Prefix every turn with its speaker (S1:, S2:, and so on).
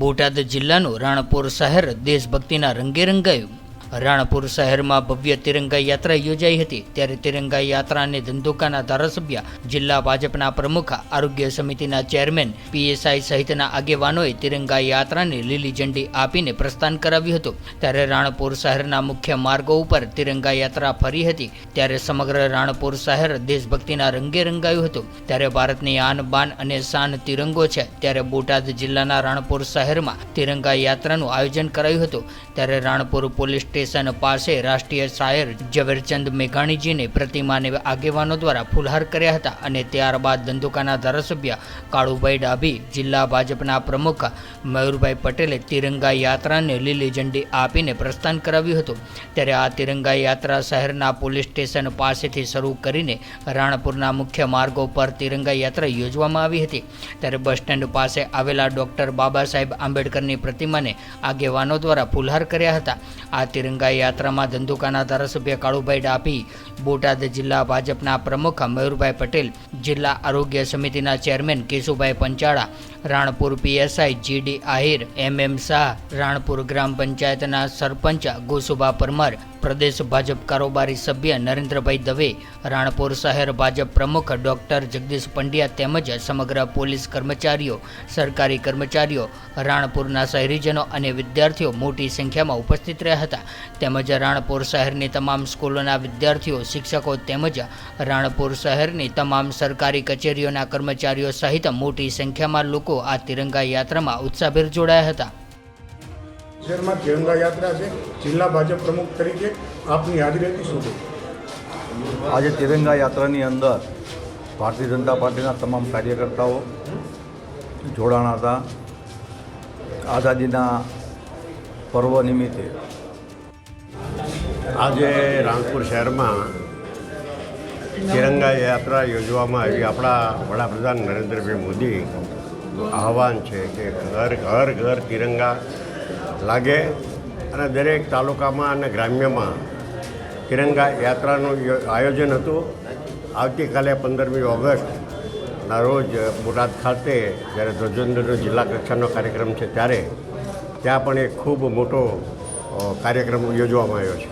S1: બોટાદ જિલ્લાનું રાણપુર શહેર દેશભક્તિના રંગે રંગાયું રાણપુર શહેરમાં ભવ્ય તિરંગા યાત્રા યોજાઈ હતી. ત્યારે તિરંગા યાત્રાને ધંધુકાના ધારાસભ્ય, જિલ્લા ભાજપના પ્રમુખ, આરોગ્ય સમિતિના ચેરમેન, પીએસઆઈ સહિતના આગેવાનોએ તિરંગા યાત્રાને લીલી ઝંડી આપીને પ્રસ્થાન કરાવ્યું હતું. ત્યારે રાણપુર શહેરના મુખ્ય માર્ગો ઉપર તિરંગા યાત્રા ફરી હતી. ત્યારે સમગ્ર રાણપુર શહેર દેશભક્તિના રંગે રંગાયું હતું. ત્યારે ભારતની આન બાન અને શાન તિરંગો છે. ત્યારે બોટાદ જિલ્લાના રાણપુર શહેરમાં તિરંગા યાત્રાનું આયોજન કરાયું હતું. ત્યારે રાણપુર પોલીસ સ્ટેશન પાસે રાષ્ટ્રીય શાયર ઝવેરચંદ મેઘાણીજીની પ્રતિમાને આગેવાનો દ્વારા ફુલહાર કર્યા હતા અને ત્યારબાદ ધંધુકાના ધારાસભ્ય કાળુભાઈ ડાભી, જિલ્લા ભાજપના પ્રમુખ મયુરભાઈ પટેલે તિરંગા યાત્રાને લીલી ઝંડી આપીને પ્રસ્થાન કરાવ્યું હતું. ત્યારે આ તિરંગા યાત્રા શહેરના પોલીસ સ્ટેશન પાસેથી શરૂ કરીને રાણપુરના મુખ્ય માર્ગો પર તિરંગા યાત્રા યોજવામાં આવી હતી. ત્યારે બસ સ્ટેન્ડ પાસે આવેલા ડૉક્ટર બાબા સાહેબ આંબેડકરની પ્રતિમાને આગેવાનો દ્વારા ફુલહાર કર્યા હતા. આ તિરંગા યાત્રામાં ધંધુકાના ધારાસભ્ય કાળુભાઈ ડાભી, બોટાદ જિલ્લા ભાજપના પ્રમુખ મયુરભાઈ પટેલ, જિલ્લા આરોગ્ય સમિતિના chairman Keshubhai Panchala Ranpur PSI GD Ahir M M Shah, Ranpur ગ્રામ પંચાયતના સરપંચ ગોસુભા પરમાર, પ્રદેશ ભાજપ કારોબારી સભ્ય નરેન્દ્રભાઈ દવે, રાણપુર શહેર ભાજપ પ્રમુખ ડોક્ટર જગદીશ પંડ્યા તેમજ સમગ્ર પોલીસ કર્મચારીઓ, સરકારી કર્મચારીઓ, રાણપુરના શહેરીજનો અને વિદ્યાર્થીઓ મોટી સંખ્યામાં ઉપસ્થિત રહ્યા હતા. તેમજ રાણપુર શહેરની તમામ સ્કૂલોના વિદ્યાર્થીઓ, શિક્ષકો તેમજ રાણપુર શહેરની તમામ સરકારી કચેરીઓના કર્મચારીઓ સહિત મોટી સંખ્યામાં લોકો આ તિરંગા યાત્રામાં ઉત્સાહભેર જોડાયા હતા.
S2: શહેરમાં તિરંગા યાત્રા છે. જિલ્લા ભાજપ પ્રમુખ તરીકે આપની હાજરી હતી શું?
S3: આજે તિરંગા યાત્રાની અંદર ભારતીય જનતા પાર્ટીના તમામ કાર્યકર્તાઓ જોડાણા હતા. આઝાદીના પર્વ નિમિત્તે
S4: આજે રાણપુર શહેરમાં તિરંગા યાત્રા યોજવામાં આવી. આપણા વડાપ્રધાન નરેન્દ્રભાઈ મોદી આહવાન છે કે ઘર ઘર ઘર તિરંગા લાગે અને દરેક તાલુકામાં અને ગ્રામ્યમાં તિરંગા યાત્રાનું આયોજન હતું. આવતીકાલે પંદરમી ઓગસ્ટના રોજ બોટાદ ખાતે જ્યારે ધ્વજવંદનનો જિલ્લા કક્ષાનો કાર્યક્રમ છે ત્યારે ત્યાં પણ એક ખૂબ મોટો કાર્યક્રમ યોજવામાં આવ્યો છે.